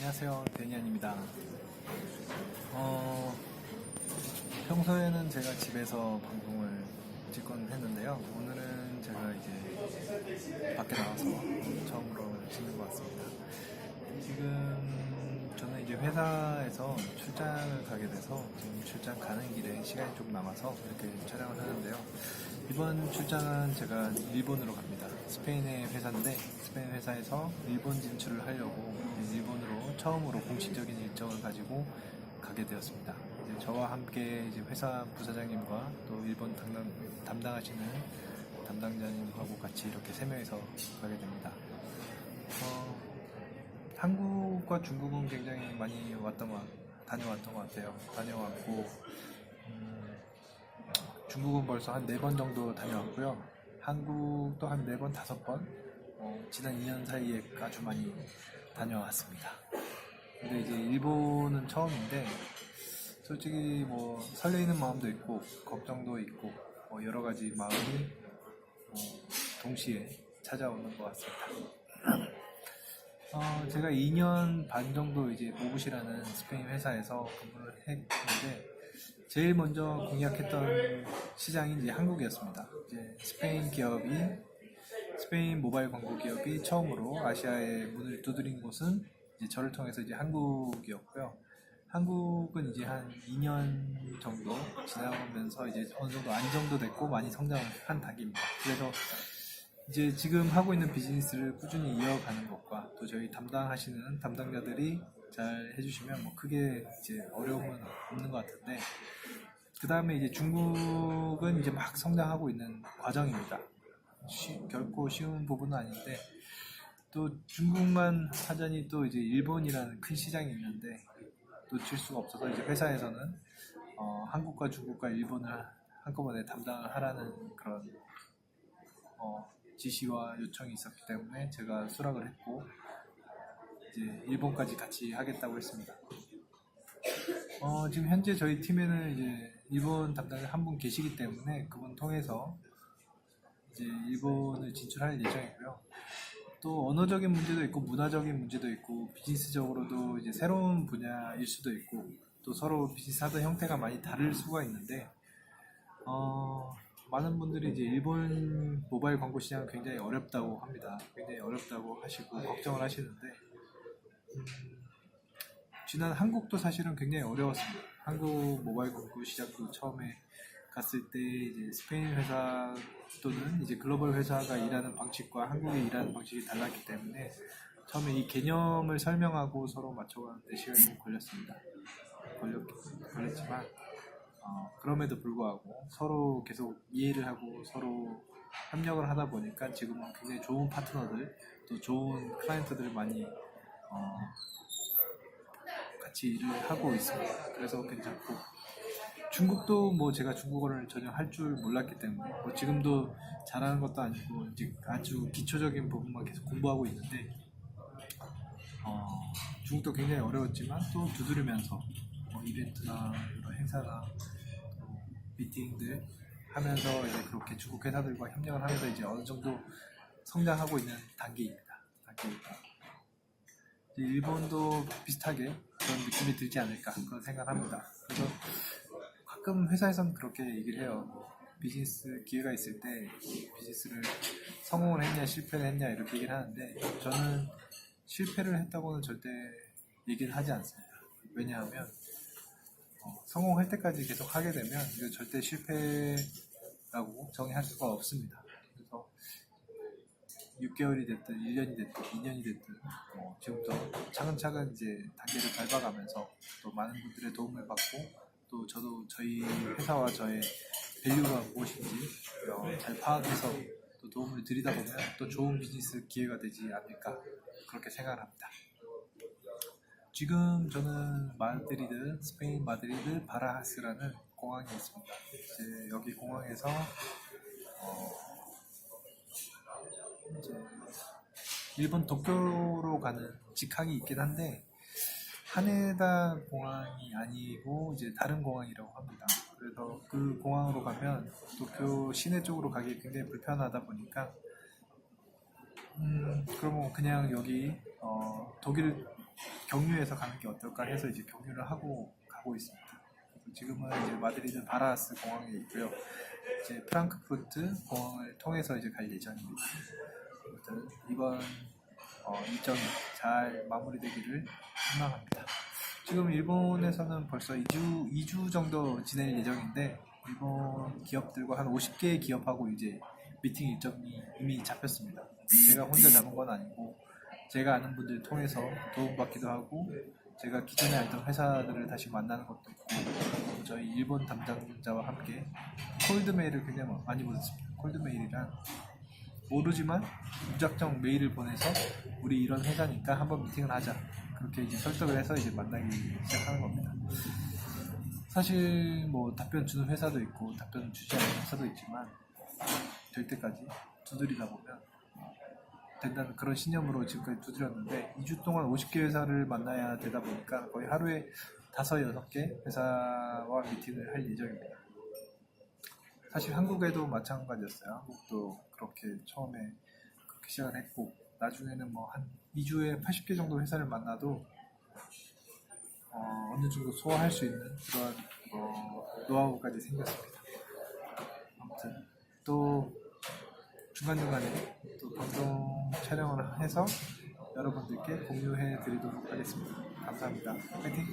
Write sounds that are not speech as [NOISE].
안녕하세요. 데니안입니다. 어, 평소에는 제가 집에서 방송을 찍곤 했는데요. 오늘은 제가 이제 밖에 나와서 처음으로 찍는 것 같습니다. 지금 저는 이제 회사에서 출장을 가게 돼서 지금 출장 가는 길에 시간이 좀 남아서 이렇게 촬영을 하는데요. 이번 출장은 제가 일본으로 갑니다. 스페인의 회사인데 스페인 회사에서 일본 진출을 하려고 일본으로 처음으로 공식적인 일정을 가지고 가게 되었습니다. 이제 저와 함께 이제 회사 부사장님과 또 일본 담당, 담당하시는 담당자님하고 같이 이렇게 세 명이서 가게 됩니다. 어, 한국과 중국은 굉장히 많이 왔던 것, 다녀왔던 것 같아요. 다녀왔고, 음, 중국은 벌써 한 네 번 정도 다녀왔고요. 한국도 한 네 번, 다섯 번, 어, 지난 2년 사이에 아주 많이 다녀왔습니다. 근데 이제 일본은 처음인데, 솔직히 뭐 설레이는 마음도 있고, 걱정도 있고, 뭐 여러 가지 마음이 어, 동시에 찾아오는 것 같습니다. [CLEARS THROAT] 어, 제가 2년 반 정도 이제 모부시라는 스페인 회사에서 근무를 했는데 제일 먼저 공략했던 시장이 이제 한국이었습니다. 이제 스페인 기업이 스페인 모바일 광고 기업이 처음으로 아시아에 문을 두드린 곳은 이제 저를 통해서 이제 한국이었고요. 한국은 이제 한 2년 정도 지나오면서 이제 어느 정도 안정도 됐고 많이 성장한 단계입니다. 그래서 이제 지금 하고 있는 비즈니스를 꾸준히 이어가는 것과 또 저희 담당하시는 담당자들이 잘 해주시면 뭐 크게 이제 어려움은 없는 것 같은데 그 다음에 이제 중국은 이제 막 성장하고 있는 과정입니다. 쉬- 결코 쉬운 부분은 아닌데 또 중국만 하자니 또 이제 일본이라는 큰 시장이 있는데 놓칠 수가 없어서 이제 회사에서는 어, 한국과 중국과 일본을 한꺼번에 담당을 하라는 그런 어, 지시와 요청이 있었기 때문에 제가 수락을 했고 이제 일본까지 같이 하겠다고 했습니다. 어, 지금 현재 저희 팀에는 이제 일본 담당자 한분 계시기 때문에 그분 통해서 이제 일본을 진출할 예정이고요. 또 언어적인 문제도 있고 문화적인 문제도 있고 비즈니스적으로도 이제 새로운 분야일 수도 있고 또 서로 비즈니스 하던 형태가 많이 다를 수가 있는데 어, 많은 분들이 이제 일본 모바일 광고 시장은 굉장히 어렵다고 합니다. 굉장히 어렵다고 하시고 걱정을 하시는데 음, 지난 한국도 사실은 굉장히 어려웠습니다. 한국 모바일 광고 시장도 처음에 갔을 때 이제 스페인 회사 또는 이제 글로벌 회사가 일하는 방식과 한국이 일하는 방식이 달랐기 때문에 처음에 이 개념을 설명하고 서로 맞춰가는데 시간이 좀 걸렸습니다. 걸렸, 걸렸지만 어, 그럼에도 불구하고 서로 계속 이해를 하고 서로 협력을 하다 보니까 지금은 굉장히 좋은 파트너들 또 좋은 클라이언트들을 많이 어, 같이 일을 하고 있습니다. 그래서 괜찮고 중국도 뭐 제가 중국어를 전혀 할 줄 몰랐기 때문에 뭐 지금도 잘하는 것도 아니고 이제 아주 기초적인 부분만 계속 공부하고 있는데 어, 중국도 굉장히 어려웠지만 또 두드리면서 뭐 이벤트나 여러 행사나 또 미팅들 하면서 이제 그렇게 중국 회사들과 협력을 하면서 이제 어느 정도 성장하고 있는 단계입니다. 단계입니다. 일본도 비슷하게 그런 느낌이 들지 않을까 그런 생각합니다. 그래서 가끔 회사에서는 그렇게 얘기를 해요. 비즈니스 기회가 있을 때 비즈니스를 성공을 했냐 실패를 했냐 이렇게 얘기를 하는데 저는 실패를 했다고는 절대 얘기를 하지 않습니다. 왜냐하면 어, 성공할 때까지 계속 하게 되면 이거 절대 실패라고 정의할 수가 없습니다. 그래서 6개월이 됐든 1년이 됐든 2년이 됐든 뭐 지금부터 차근차근 이제 단계를 밟아가면서 또 많은 분들의 도움을 받고 또 저도 저희 회사와 저의 밸류가 무엇인지 어, 잘 파악해서 또 도움을 드리다 보면 또 좋은 비즈니스 기회가 되지 않을까 그렇게 생각을 합니다. 지금 저는 마드리드, 스페인 마드리드 바라하스라는 공항에 있습니다. 이제 여기 공항에서 어, 이제 일본 도쿄로 가는 직항이 있긴 한데 하네다 공항이 아니고 이제 다른 공항이라고 합니다. 그래서 그 공항으로 가면 도쿄 시내 쪽으로 가기 굉장히 불편하다 보니까 음 그러면 그냥 여기 어, 독일 경유해서 가는 게 어떨까 해서 이제 경유를 하고 가고 있습니다. 지금은 이제 마드리드 바라스 공항에 있고요. 이제 프랑크푸르트 공항을 통해서 이제 갈 예정입니다. 이번 어, 일정이 잘 마무리되기를 희망합니다. 지금 일본에서는 벌써 2주, 2주 정도 지낼 예정인데 일본 기업들과 한 50개의 기업하고 이제 미팅 일정이 이미 잡혔습니다. 제가 혼자 잡은 건 아니고 제가 아는 분들 통해서 도움받기도 하고 제가 기존에 알던 회사들을 다시 만나는 것도 있고 저희 일본 담당자와 함께 콜드메일을 굉장히 많이 보냈습니다. 콜드메일이란 모르지만 무작정 메일을 보내서 우리 이런 회사니까 한번 미팅을 하자 그렇게 이제 설득을 해서 이제 만나기 시작하는 겁니다. 사실 뭐 답변 주는 회사도 있고 답변 주지 않는 회사도 있지만 될 때까지 두드리다 보면 된다는 그런 신념으로 지금까지 두드렸는데 2주 동안 50개 회사를 만나야 되다 보니까 거의 하루에 5, 6개 회사와 미팅을 할 예정입니다. 사실 한국에도 마찬가지였어요. 한국도 그렇게 처음에 그렇게 시작을 했고 나중에는 뭐 한 2주에 80개 정도 회사를 만나도 어, 느 정도 소화할 수 있는 그런 어, 노하우까지 생겼습니다. 아무튼 또 중간중간에 또 방송 촬영을 해서 여러분들께 공유해 드리도록 하겠습니다. 감사합니다. 파이팅!